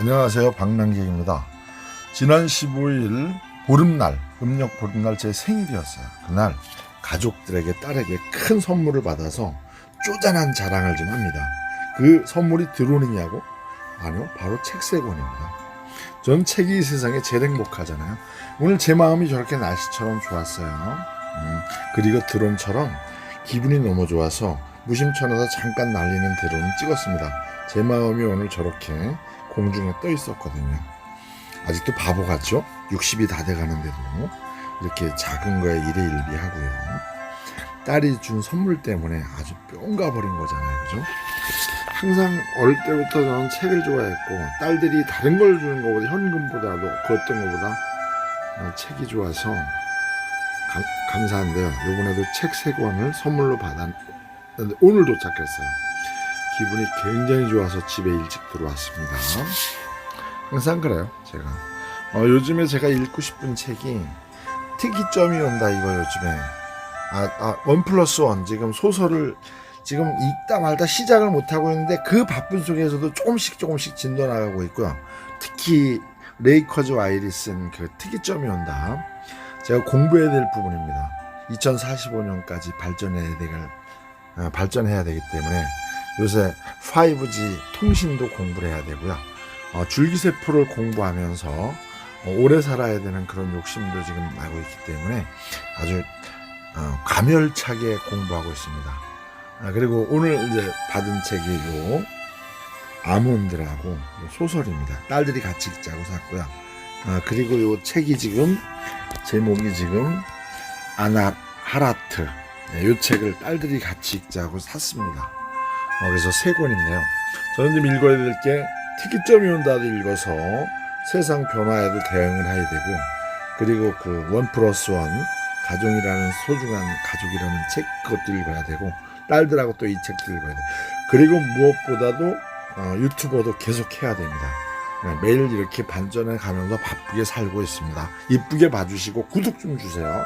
안녕하세요. 박남객입니다. 지난 15일 보름날, 음력 보름날 제 생일이었어요. 그날 가족들에게 딸에게 큰 선물을 받아서 쪼잔한 자랑을 좀 합니다. 그 선물이 드론이냐고? 아니요, 바로 책세 권입니다. 전 책이 이 세상에 제일 행복하잖아요. 오늘 제 마음이 저렇게 날씨처럼 좋았어요. 음, 그리고 드론처럼 기분이 너무 좋아서 무심천에서 잠깐 날리는 드론을 찍었습니다. 제 마음이 오늘 저렇게 공중에 떠 있었거든요. 아직도 바보 같죠? 60이 다 돼가는데도 이렇게 작은 거에 일희일비하고요. 딸이 준 선물 때문에 아주 뿅 가 버린 거잖아요, 그죠? 항상 어릴 때부터 저는 책을 좋아했고 딸들이 다른 걸 주는 것보다 현금보다도 그 어떤 것보다 어, 책이 좋아서 감, 감사한데요. 이번에도 책 세 권을 선물로 받았는데 오늘 도착했어요. 기분이 굉장히 좋아서 집에 일찍 들어왔습니다. 항상 그래요, 제가. 어, 요즘에 제가 읽고 싶은 책이 특이점이 온다, 이거 요즘에. 아, 아, 원 플러스 원. 지금 소설을 지금 읽다 말다 시작을 못하고 있는데 그 바쁜 속에서도 조금씩 조금씩 진도 나가고 있고요. 특히 레이커즈 와일이 쓴 그 특이점이 온다. 제가 공부해야 될 부분입니다. 2045년까지 발전해야 될, 어, 발전해야 되기 때문에 요새 5G 통신도 공부를 해야 되고요. 어, 줄기세포를 공부하면서 어, 오래 살아야 되는 그런 욕심도 지금 나고 있기 때문에 아주 어, 가멸차게 공부하고 있습니다. 아, 그리고 오늘 이제 받은 책이 요 아몬드라고 요 소설입니다. 딸들이 같이 읽자고 샀고요. 아, 그리고 요 책이 지금 제목이 지금 아나 하라트 네, 요 책을 딸들이 같이 읽자고 샀습니다. 어, 그래서 세 권인데요. 저는 좀 읽어야 될 게 특이점이 온다도 읽어서 세상 변화에도 대응을 해야 되고 그리고 그 원 플러스 원 가정이라는 소중한 가족이라는 책 그것도 읽어야 되고 딸들하고 또 이 책도 읽어야 돼. 그리고 무엇보다도 어, 유튜버도 계속 해야 됩니다. 네, 매일 이렇게 반전해 가면서 바쁘게 살고 있습니다. 이쁘게 봐주시고 구독 좀 주세요.